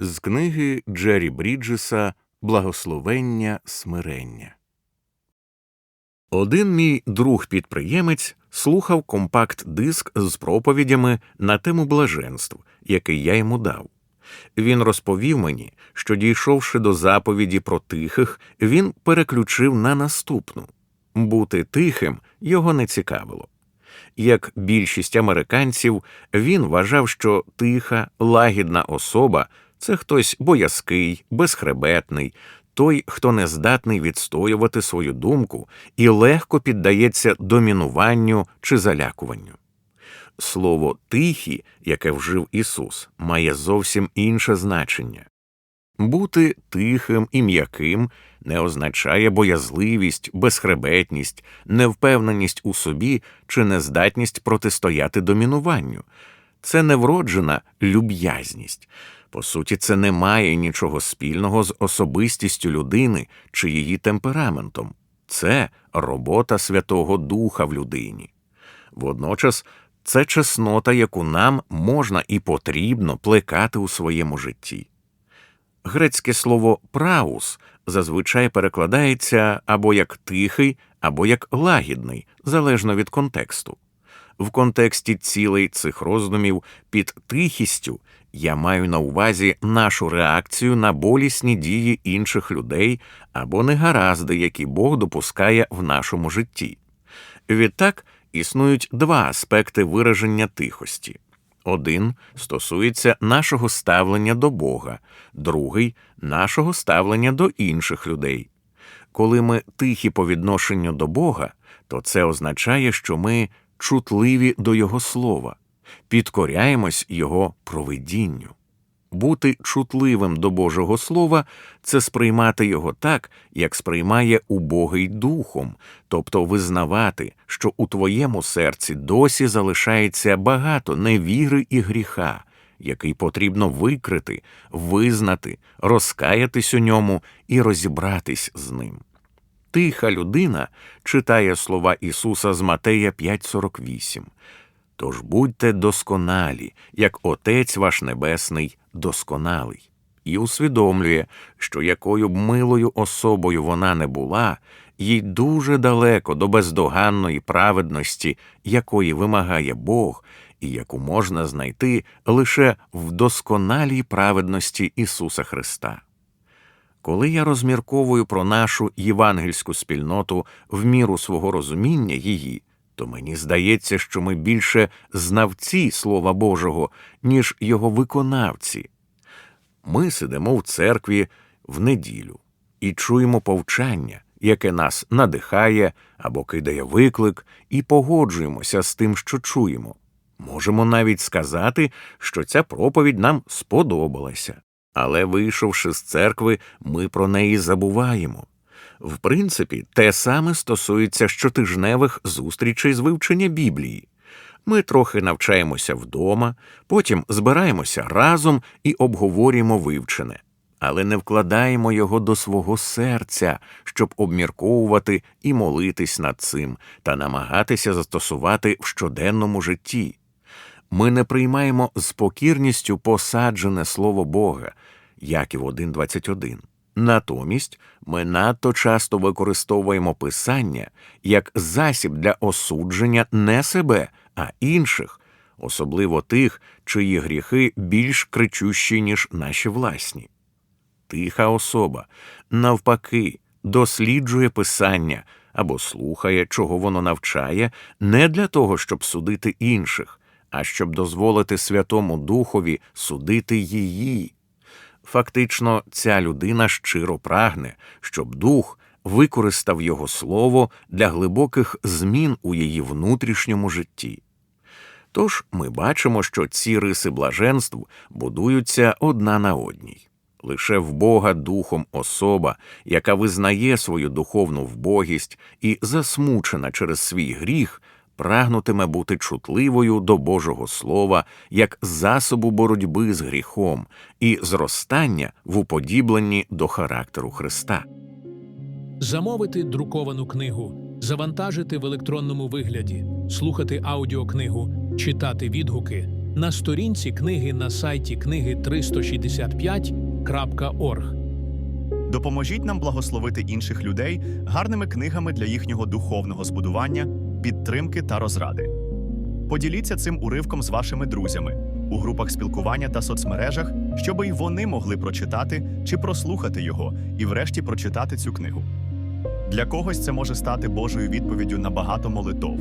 З книги Джері Бріджеса Благословення смирення. Один мій друг-підприємець слухав компакт-диск з проповідями на тему блаженств, який я йому дав. Він розповів мені, що, дійшовши до заповіді про тихих, він переключив на наступну бути тихим його не цікавило. Як більшість американців, він вважав, що тиха, лагідна особа це хтось боязкий, безхребетний, той, хто не здатний відстоювати свою думку і легко піддається домінуванню чи залякуванню. Слово тихі, яке вжив Ісус, має зовсім інше значення. Бути тихим і м'яким не означає боязливість, безхребетність, невпевненість у собі чи нездатність протистояти домінуванню. Це невроджена люб'язність. По суті, це не має нічого спільного з особистістю людини чи її темпераментом. Це робота Святого Духа в людині. Водночас це чеснота, яку нам можна і потрібно плекати у своєму житті. Грецьке слово праус зазвичай перекладається або як тихий, або як лагідний, залежно від контексту. В контексті цілей цих роздумів під тихістю я маю на увазі нашу реакцію на болісні дії інших людей або негаразди, які Бог допускає в нашому житті. Відтак існують два аспекти вираження тихості. Один стосується нашого ставлення до Бога, другий нашого ставлення до інших людей. Коли ми тихі по відношенню до Бога, то це означає, що ми чутливі до Його слова, підкоряємось Його провидінню. Бути чутливим до Божого Слова це сприймати його так, як сприймає убогий духом, тобто визнавати, що у твоєму серці досі залишається багато невіри і гріха, який потрібно викрити, визнати, розкаятись у ньому і розібратись з ним. Тиха людина читає слова Ісуса з Матея 5,48 Тож будьте досконалі, як Отець ваш Небесний досконалий, і усвідомлює, що якою б милою особою вона не була, їй дуже далеко до бездоганної праведності, якої вимагає Бог, і яку можна знайти лише в досконалій праведності Ісуса Христа. Коли я розмірковую про нашу євангельську спільноту в міру свого розуміння її, то мені здається, що ми більше знавці Слова Божого, ніж його виконавці. Ми сидимо в церкві в неділю і чуємо повчання, яке нас надихає або кидає виклик, і погоджуємося з тим, що чуємо. Можемо навіть сказати, що ця проповідь нам сподобалася, але, вийшовши з церкви, ми про неї забуваємо. В принципі, те саме стосується щотижневих зустрічей з вивчення Біблії. Ми трохи навчаємося вдома, потім збираємося разом і обговорюємо вивчене, але не вкладаємо його до свого серця, щоб обмірковувати і молитись над цим та намагатися застосувати в щоденному житті. Ми не приймаємо з покірністю посаджене слово Бога, Яків 1.21. Натомість ми надто часто використовуємо писання як засіб для осудження не себе, а інших, особливо тих, чиї гріхи більш кричущі, ніж наші власні. Тиха особа, навпаки, досліджує писання або слухає, чого воно навчає, не для того, щоб судити інших, а щоб дозволити Святому Духові судити її. Фактично, ця людина щиро прагне, щоб дух використав його слово для глибоких змін у її внутрішньому житті. Тож ми бачимо, що ці риси блаженств будуються одна на одній. Лише в Бога духом особа, яка визнає свою духовну вбогість і засмучена через свій гріх, прагнутиме бути чутливою до Божого Слова як засобу боротьби з гріхом і зростання в уподібленні до характеру Христа. Замовити друковану книгу, завантажити в електронному вигляді, слухати аудіокнигу, читати відгуки на сторінці книги на сайті книги 365.org. Допоможіть нам благословити інших людей гарними книгами для їхнього духовного збудування, підтримки та розради. Поділіться цим уривком з вашими друзями у групах спілкування та соцмережах, щоб і вони могли прочитати чи прослухати його і, врешті, прочитати цю книгу. Для когось це може стати Божою відповіддю на багато молитов,